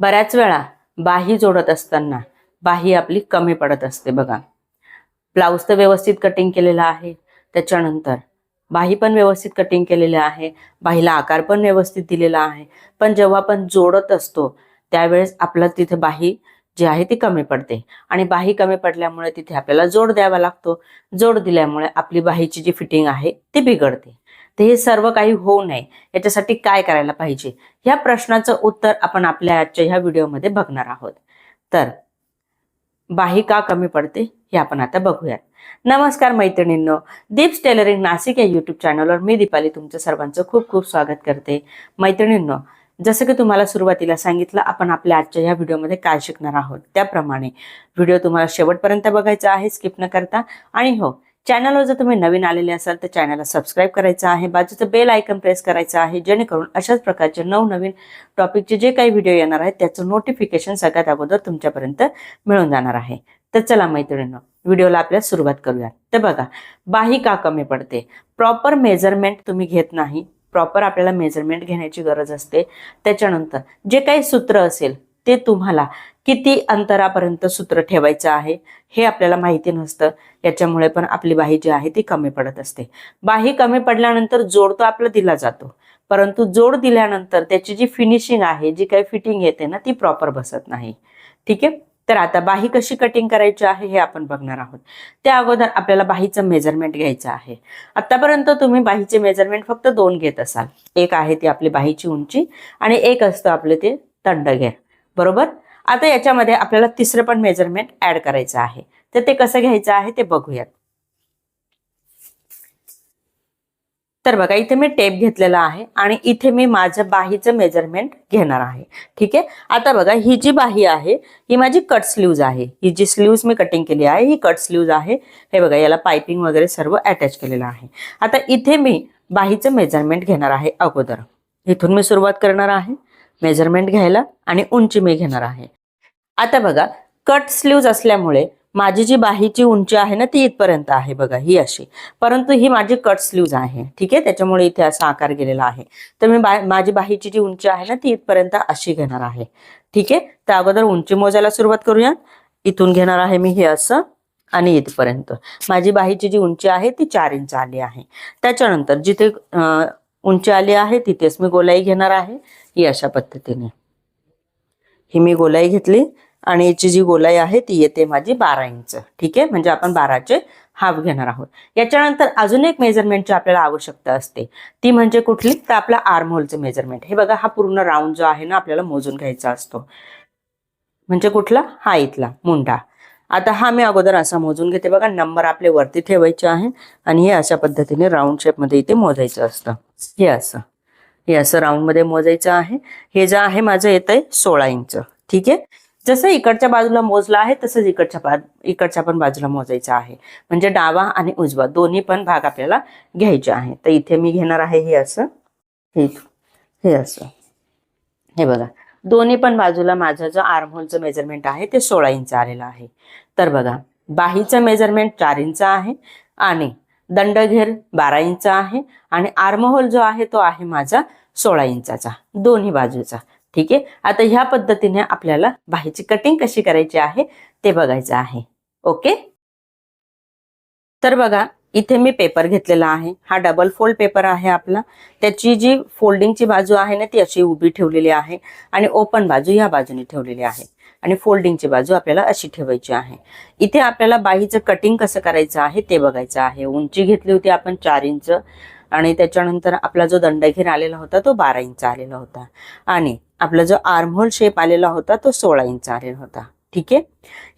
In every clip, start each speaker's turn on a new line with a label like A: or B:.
A: बऱ्याच वेळा बाही जोडत असताना बाही आपली कमी पडत असते बघा. ब्लाऊज तर व्यवस्थित कटिंग केलेला आहे. त्याच्यानंतर बाही पण व्यवस्थित कटिंग केलेली आहे. बाहीला आकार पण व्यवस्थित दिलेला आहे. पण जेव्हा आपण जोडत असतो त्यावेळेस आपलं तिथे बाही जी आहे ती कमी पडते. आणि बाही कमी पडल्यामुळे तिथे आपल्याला जोड द्यावा लागतो. जोड दिल्यामुळे आपली बाहीची जी फिटिंग आहे ती बिघडते. तर हे सर्व काही होऊ नये. याच्यासाठी काय करायला पाहिजे? ह्या प्रश्नाचं उत्तर आपण आपल्या आजच्या ह्या व्हिडिओमध्ये बघणार आहोत. तर बाही का कमी पडते? हे आपण आता बघूयात. नमस्कार मैत्रिणींनो दीप्स टेलरिंग नाशिक या युट्यूब चॅनलवर मी दीपाली तुमचं सर्वांचं खूप खूप स्वागत करते. मैत्रिणींनो जसं की तुम्हाला सुरुवातीला सांगितलं आपण आपल्या आजच्या ह्या व्हिडिओमध्ये काय शिकणार आहोत? त्याप्रमाणे व्हिडिओ तुम्हाला शेवटपर्यंत बघायचा आहे स्किप न करता. आणि हो चॅनलवर जर तुम्ही नवीन आलेले असाल तर चॅनलला सबस्क्राईब करायचं आहे. बाजूचं बेल आयकन प्रेस करायचं आहे जेणेकरून अशाच प्रकारचे नवनवीन टॉपिकचे जे काही व्हिडिओ येणार आहेत त्याचं नोटिफिकेशन सगळ्यात अगोदर तुमच्यापर्यंत मिळून जाणार आहे. तर चला मैत्रिणींनो व्हिडिओला आपल्या सुरुवात करूया तर बघा बाही का कमी पडते? प्रॉपर मेजरमेंट तुम्ही घेत नाही. प्रॉपर आपल्याला मेजरमेंट घेण्याची गरज असते. त्याच्यानंतर जे काही सूत्र असेल ते तुम्हाला किती अंतरापर्यंत सूत्र ठेवायचं आहे हे आपल्याला माहिती नसतं. याच्यामुळे पण आपली बाही जी आहे ती कमी पडत असते. बाही कमी पडल्यानंतर जोड तो आपला दिला जातो. परंतु जोड दिल्यानंतर त्याची जी फिनिशिंग आहे जी काही फिटिंग येते ना ती प्रॉपर बसत नाही. ठीक आहे? तर आता बाही कशी कटिंग करायची आहे हे आपण बघणार आहोत. त्या अगोदर आपल्याला बाहीचं मेजरमेंट घ्यायचं आहे. आतापर्यंत तुम्ही बाहीचे मेजरमेंट फक्त दोन घेत असाल. एक आहे ती आपली बाहीची उंची आणि एक असतं आपले ते तंडघेर बरोबर? आता याच्यामध्ये आपल्याला तिसरं पण मेजरमेंट ऍड करायचं आहे. तर ते कसं घ्यायचं आहे ते बघूयात. तर बघा इथे मी टेप घेतलेला आहे आणि इथे मी माझं बाहीचं मेजरमेंट घेणार आहे. ठीक आहे? आता बघा ही जी बाही आहे ही माझी कट स्लीव्ज आहे. ही जी स्लीव्ज मी कटिंग केली आहे ही कट स्लीव्ज आहे. हे बघा याला पायपिंग वगैरे सर्व अटॅच केलेलं आहे. आता इथे मी बाहीचं मेजरमेंट घेणार आहे अगोदर. इथून मी सुरुवात करणार आहे. मेजरमेंट घ्यायला आणि उंची मी घेणार आहे. आता बघा कट स्लीव्ज असल्यामुळे माझी जी बाहीची उंची आहे ना ती इथपर्यंत आहे बघा ही अशी. परंतु ही माझी कट स्लीव्ज आहे ठीक आहे? त्याच्यामुळे इथे असा आकार गेलेला आहे. तर मी बा माझी बाहीची जी उंची आहे ना ती इथपर्यंत अशी घेणार आहे ठीक आहे? तर अगोदर उंची मोजायला सुरुवात करूया इथून घेणार आहे मी हे असं आणि इथपर्यंत. माझी बाहीची जी उंची आहे ती चार इंच आली आहे. त्याच्यानंतर जिथे उंची आली आहे तिथेच मी गोलाई घेणार आहे ही अशा पद्धतीने. ही मी गोलाई घेतली आणि याची जी गोलाई आहे ती येते माझी बारा इंच. ठीक आहे? म्हणजे आपण बाराचे हाफ घेणार आहोत. याच्यानंतर अजून एक मेजरमेंटची आपल्याला आवश्यकता असते ती म्हणजे कुठली? तर आपला आर्म होलचं मेजरमेंट हे बघा हा पूर्ण राऊंड जो आहे ना आपल्याला मोजून घ्यायचा असतो. म्हणजे कुठला? हा इथला मुंडा. आता हा मी अगोदर असा मोजून घेते बघा. नंबर आपले वरती ठेवायचे आहे आणि हे अशा पद्धतीने राऊंड शेपमध्ये इथे मोजायचं असतं. हे असं. हे असं राऊंडमध्ये मोजायचं आहे. हे जे आहे माझं येत आहे सोळा इंच. ठीक आहे? जसं इकडच्या बाजूला मोजलं आहे तसंच इकडच्या बा इकडच्या पण बाजूला मोजायचं आहे. म्हणजे डावा आणि उजवा दोन्ही पण भाग आपल्याला घ्यायचे आहे तर इथे मी घेणार आहे हे असं. हे हे असं. हे बघा. दोन्ही पण बाजूला माझं जो आर्महोलचं मेजरमेंट आहे ते सोळा इंच आलेलं आहे. तर बघा बाहीचं मेजरमेंट चार इंच आहे आणि दंडघेर बारा इंच आहे आणि आर्महोल जो आहे तो आहे माझा सोळा इंचाचा दोन्ही बाजूचा. ठीक आहे? आता ह्या पद्धतीने आपल्याला बाहीची कटिंग कशी करायची आहे ते बघायचं आहे. ओके? तर बघा इथे मी पेपर घेतलेला आहे. हा डबल फोल्ड पेपर आहे आपला. त्याची जी फोल्डिंगची बाजू आहे ना ती अशी उभी ठेवलेली आहे आणि ओपन बाजू या बाजूने ठेवलेली आहे. आणि फोल्डिंगची बाजू आपल्याला अशी ठेवायची आहे. इथे आपल्याला बाहीचं कटिंग कसं करायचं आहे ते बघायचं आहे. उंची घेतली होती आपण चार इंच आणि त्याच्यानंतर आपला जो दंडघेर आलेला होता तो बारा इंच आलेला होता. आणि आपला जो आर्महोल शेप आलेला होता तो सोळा इंच आलेला होता. ठीक आहे?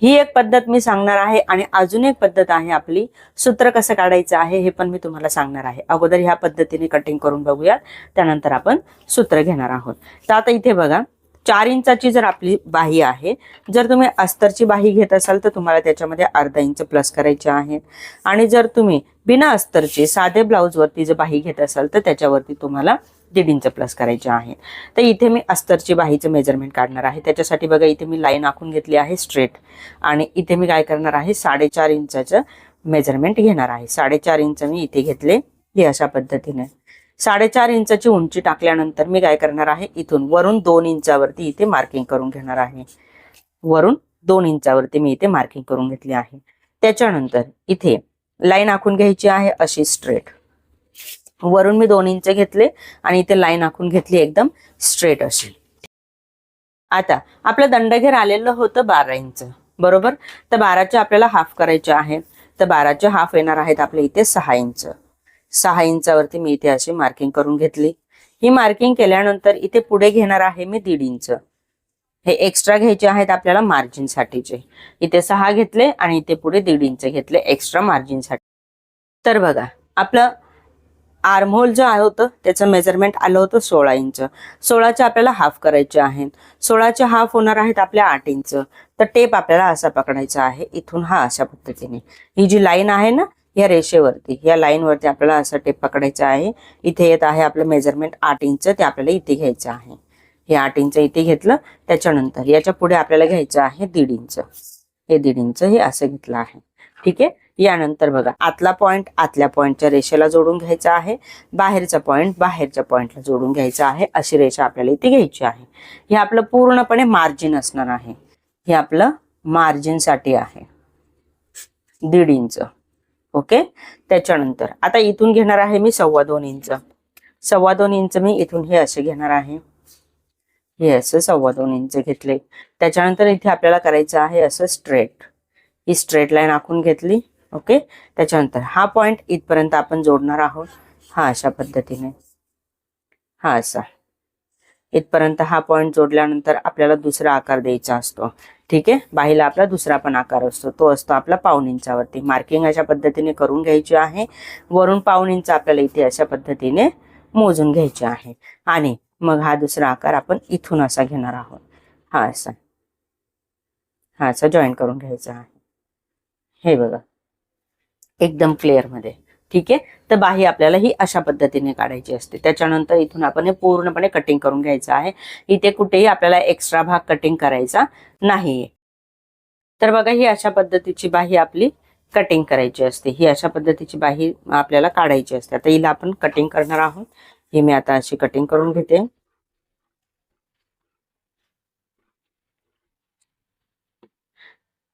A: ही एक पद्धत मी सांगणार आहे आणि अजून एक पद्धत आहे आपली. सूत्र कसं काढायचं आहे हे पण मी तुम्हाला सांगणार आहे. अगोदर ह्या पद्धतीने कटिंग करून बघूयात. त्यानंतर आपण सूत्र घेणार आहोत. तर आता इथे बघा चार इंचाची जर आपली बाही आहे जर तुम्ही अस्तरची बाही घेत असाल तर तुम्हाला त्याच्यामध्ये अर्धा इंच प्लस करायचे आहे. आणि जर तुम्ही बिना अस्तरची साधे ब्लाऊजवरती जर बाही घेत असाल तर त्याच्यावरती तुम्हाला दीड इंच प्लस करायचे आहे तर इथे मी अस्तरची बाहीचं मेजरमेंट काढणार आहे. त्याच्यासाठी बघा इथे मी लाईन आखून घेतली आहे स्ट्रेट आणि इथे मी काय करणार आहे साडेचार इंचाचं मेजरमेंट घेणार आहे. साडेचार इंच मी इथे घेतले हे अशा पद्धतीने. साडेचार इंचाची उंची टाकल्यानंतर मी काय करणार आहे इथून वरून दोन इंचावरती इथे मार्किंग करून घेणार आहे. वरून दोन इंचावरती मी इथे मार्किंग करून घेतली आहे. त्याच्यानंतर इथे लाईन आखून घ्यायची आहे अशी स्ट्रेट वरून मी दोन इंच घेतले आणि इथे लाईन आखून घेतली एकदम स्ट्रेट अशी. आता आपलं दंडघेर आलेलं होतं बारा इंच. बरोबर? तर बाराचे आपल्याला हाफ करायचे आहेत तर बाराचे हाफ येणार आहेत आपल्या इथे सहा इंच. सहा इंचावरती मी इथे अशी मार्किंग करून घेतली. ही मार्किंग केल्यानंतर इथे पुढे घेणार आहे मी दीड इंच. हे एक्स्ट्रा घ्यायचे आहेत आपल्याला मार्जिन साठीचे. इथे सहा घेतले आणि इथे पुढे दीड इंच घेतले एक्स्ट्रा मार्जिनसाठी. तर बघा आपलं आर्महोल जो आहे होतं त्याचं मेजरमेंट आलं होतं सोळा इंच. सोळाचे आपल्याला हाफ करायचे आहेत. सोळाचे हाफ होणार आहेत आपल्या आठ इंच. तर टेप आपल्याला असा पकडायचा आहे. इथून हा अशा पद्धतीने. ही जी लाईन आहे ना या रेषेवरती या लाईनवरती आपल्याला असा टेप पकडायचा आहे. इथे येत आहे आपलं मेजरमेंट आठ इंच. ते आपल्याला इथे घ्यायचं आहे. हे आठ इंच इथे घेतलं त्याच्यानंतर याच्यापुढे आपल्याला घ्यायचं आहे दीड इंच. हे दीड इंच हे असं घेतलं आहे. ठीक आहे? यानंतर बघा आतला पॉइंट आतल्या पॉइंटच्या रेषेला जोडून घ्यायचा आहे. बाहेरचा पॉइंट बाहेरच्या पॉइंटला जोडून घ्यायचा आहे. अशी रेषा आपल्याला इथे घ्यायची आहे. हे आपलं पूर्णपणे मार्जिन असणार आहे. हे आपलं मार्जिनसाठी आहे. दीड इंच ओके त्याच्यानंतर आता इथून घेणार आहे मी सव्वा दोन इंच सव्वा दोन इंच मी इथून हे असे घेणार आहे. हे असं सव्वा दोन इंच घेतले. त्याच्यानंतर इथे आपल्याला करायचं आहे असं स्ट्रेट ही स्ट्रेट लाईन आखून घेतली. ओके? त्याच्यानंतर हा पॉइंट इथपर्यंत आपण जोडणार आहोत. हा अशा पद्धतीने. हा असा. इथपर्यंत हा पॉइंट जोडल्यानंतर आपल्याला दुसरा आकार द्यायचा असतो. ठीक आहे? बाहीला आपला दुसरा पण आकार असतो. तो असतो आपला पाऊन इंचावरती. मार्किंग अशा पद्धतीने करून घ्यायची आहे. वरून पाऊन इंच आपल्याला इथे अशा पद्धतीने मोजून घ्यायचे आहे. आणि मग हा दुसरा आकार आपण इथून असा घेणार आहोत. हा असा. हा असा जॉईन करून घ्यायचा आहे. हे बघा. एकदम क्लिअरमध्ये. ठीक? आहे तर बाही आपल्याला ही अशा पद्धतीने काढायची असते. त्याच्यानंतर इथून आपण हे पूर्णपणे कटिंग करून घ्यायचं आहे. इथे कुठेही आपल्याला एक्स्ट्रा भाग कटिंग करायचा नाहीये. तर बघा ही अशा पद्धतीची बाही आपली कटिंग करायची असते. ही अशा पद्धतीची बाही आपल्याला काढायची असते. आता हिला आपण कटिंग करणार आहोत. ही मी आता अशी कटिंग करून घेते.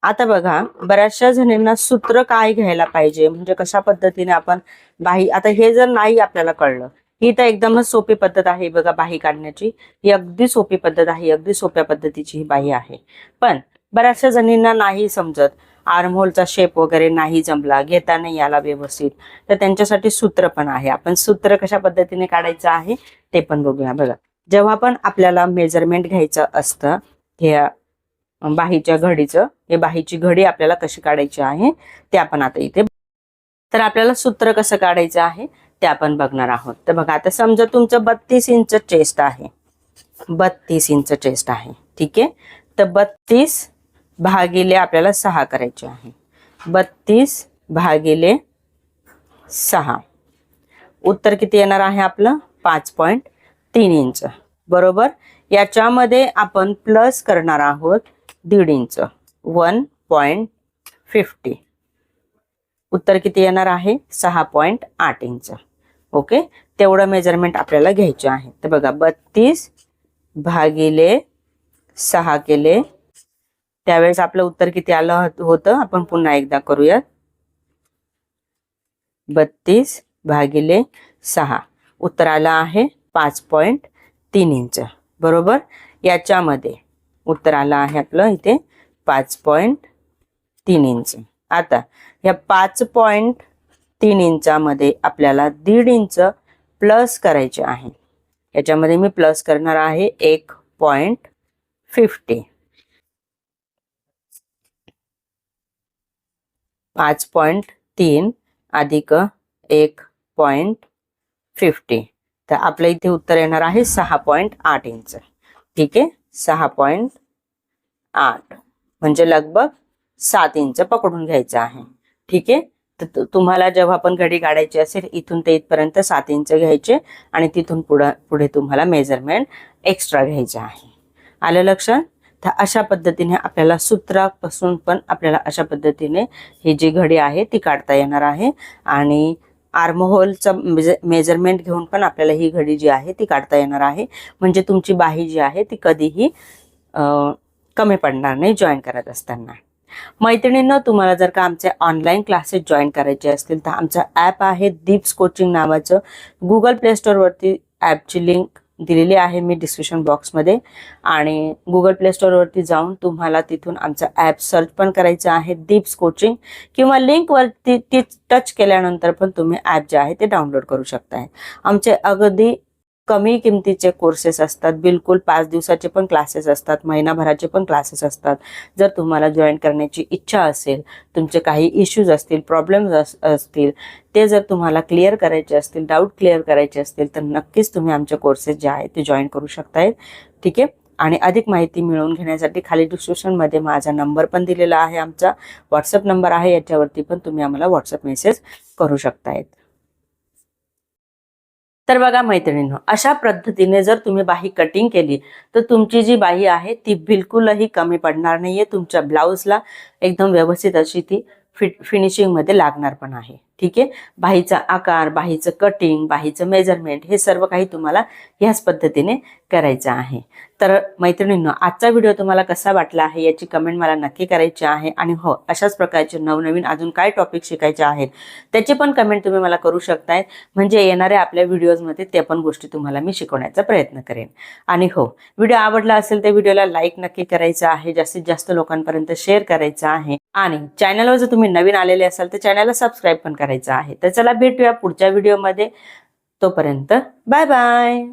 A: आता बघा बऱ्याचशा जणींना सूत्र काय घ्यायला पाहिजे? म्हणजे कशा पद्धतीने आपण बाही आता हे जर नाही आपल्याला कळलं ही तर एकदमच सोपी पद्धत आहे बघा बाही काढण्याची. ही अगदी सोपी पद्धत आहे अगदी सोप्या पद्धतीची ही बाही आहे. पण बऱ्याचशा जणींना नाही समजत. आर्महोलचा शेप वगैरे नाही जमला घेता नाही आला व्यवस्थित तर त्यांच्यासाठी सूत्र पण आहे. आपण सूत्र कशा पद्धतीने काढायचं आहे ते पण बघूया. बघा जेव्हा पण आपल्याला मेजरमेंट घ्यायचं असतं ह्या बाहीच्या घडीचं हे बाहीची घडी आपल्याला कशी काढायची आहे ते आपण आता इथे तर आपल्याला सूत्र कसं काढायचं आहे ते आपण बघणार आहोत. तर बघा आता समजा तुमचं बत्तीस इंच चेस्ट आहे. बत्तीस इंच चेस्ट आहे ठीक आहे? तर बत्तीस भागिले आपल्याला सहा करायचे आहे. बत्तीस भागिले सहा. उत्तर किती येणार आहे आपलं? पाच पॉईंट तीन इंच. बरोबर? याच्यामध्ये आपण प्लस करणार आहोत दीड इंच. वन पॉइंट फिफ्टी उत्तर किती येणार आहे? सहा पॉइंट आठ इंच. ओके? तेवढं मेजरमेंट आपल्याला घ्यायचं आहे. तर बघा बत्तीस भागिले सहा केले. त्यावेळेस आपलं उत्तर किती आलं होतं? आपण पुन्हा एकदा करूयात. बत्तीस भागिले सहा. उत्तर आलं आहे पाच पॉइंट तीन इंच. बरोबर? याच्यामध्ये उत्तर आलं आहे आपलं इथे पाच पॉईंट तीन इंच. आता या पाच पॉईंट तीन इंचामध्ये आपल्याला दीड इंच प्लस करायचे आहे. याच्यामध्ये मी प्लस करणार आहे एक पॉईंट फिफ्टी. पाच पॉईंट तीन अधिक एक पॉईंट फिफ्टी. तर आपल्या इथे उत्तर येणार आहे सहा पॉईंट आठ इंच. ठीक आहे? सहा पॉईंट आठ. म्हणजे लगभग सात इंच पकडून घ्यायचं आहे. ठीक आहे? तर तुम्हाला जेव्हा आपण घडी काढायची असेल इथून ते इथपर्यंत सात इंच घ्यायचे आणि तिथून पुढं पुढे तुम्हाला मेजरमेंट एक्स्ट्रा घ्यायचं आहे. आलं लक्षात? तर अशा पद्धतीने आपल्याला सूत्रापासून पण आपल्याला अशा पद्धतीने ही जी घडी आहे ती काढता येणार आहे. आणि आर्महोलचं म्हणजे मेजरमेंट घेऊन पण आपल्याला ही घडी जी आहे ती काढता येणार आहे. म्हणजे तुमची बाही जी आहे ती कधीही कमी पडणार नाही जॉईन करत असताना. मैत्रिणींना तुम्हाला जर का आमचे ऑनलाईन क्लासेस जॉईन करायचे असतील तर आमचं ॲप आहे दीप्स कोचिंग नावाचं. गुगल प्ले स्टोअरवरती ॲपची लिंक दिलेली आहे मी डिस्क्रिप्शन बॉक्समध्ये आणि गुगल प्ले स्टोअरवरती जाऊन तुम्हाला तिथून आमचं ॲप सर्च पण करायचं आहे दीप्स कोचिंग किंवा लिंकवरती ती टच केल्यानंतर पण तुम्ही ॲप जे आहे ते डाउनलोड करू शकताय. आमचे अगदी कमी किमतीचे कोर्सेस असतात. बिलकुल पाच दिवसाचे पण क्लासेस असतात. महिनाभराचे पण क्लासेस असतात. जर तुम्हाला जॉईन करण्याची इच्छा असेल तुमचे काही इश्यूज असतील प्रॉब्लेम्स असतील ते जर तुम्हाला क्लिअर करायचे असतील डाऊट क्लिअर करायचे असतील तर नक्कीच तुम्ही आमचे कोर्सेस जे आहेत ते जॉईन करू शकताय ठीक आहे? आणि अधिक माहिती मिळवून घेण्यासाठी खाली डिस्क्रिप्शनमध्ये माझा नंबर पण दिलेला आहे आमचा. व्हॉट्सअप नंबर आहे याच्यावरती पण तुम्ही आम्हाला व्हॉट्सअप मेसेज करू शकतायत. तर बघा मैत्रिणींनो अशा पद्धतीने जर तुम्ही बाही कटिंग केली तर तुमची जी बाही आहे ती बिलकुलही कमी पडणार नाहीये. तुमच्या ब्लाऊजला एकदम व्यवस्थित अशी ती फिट फिनिशिंगमध्ये लागणार पण आहे. ठीक आहे? बाहीचा आकार बाहीचं कटिंग बाहीचं मेजरमेंट हे सर्व काही तुम्हाला ह्याच पद्धतीने करायचं आहे. तर मैत्रिणींनो आजचा व्हिडिओ तुम्हाला कसा वाटला आहे याची कमेंट मला नक्की करायची आहे. आणि हो अशाच प्रकारचे नवनवीन अजून काय टॉपिक शिकायचे आहेत त्याची पण कमेंट तुम्ही मला करू शकताय. म्हणजे येणाऱ्या आपल्या व्हिडिओजमध्ये त्या पण गोष्टी तुम्हाला मी शिकवण्याचा प्रयत्न करेन. आणि हो व्हिडिओ आवडला असेल तर व्हिडिओला लाईक नक्की करायचं आहे. जास्तीत जास्त लोकांपर्यंत शेअर करायचं आहे. आणि चॅनलवर जर तुम्ही नवीन आलेले असाल तर चॅनलला सबस्क्राईब पण करायचं आहे. तर चला भेटूया पुढच्या व्हिडिओमध्ये तोपर्यंत बाय बाय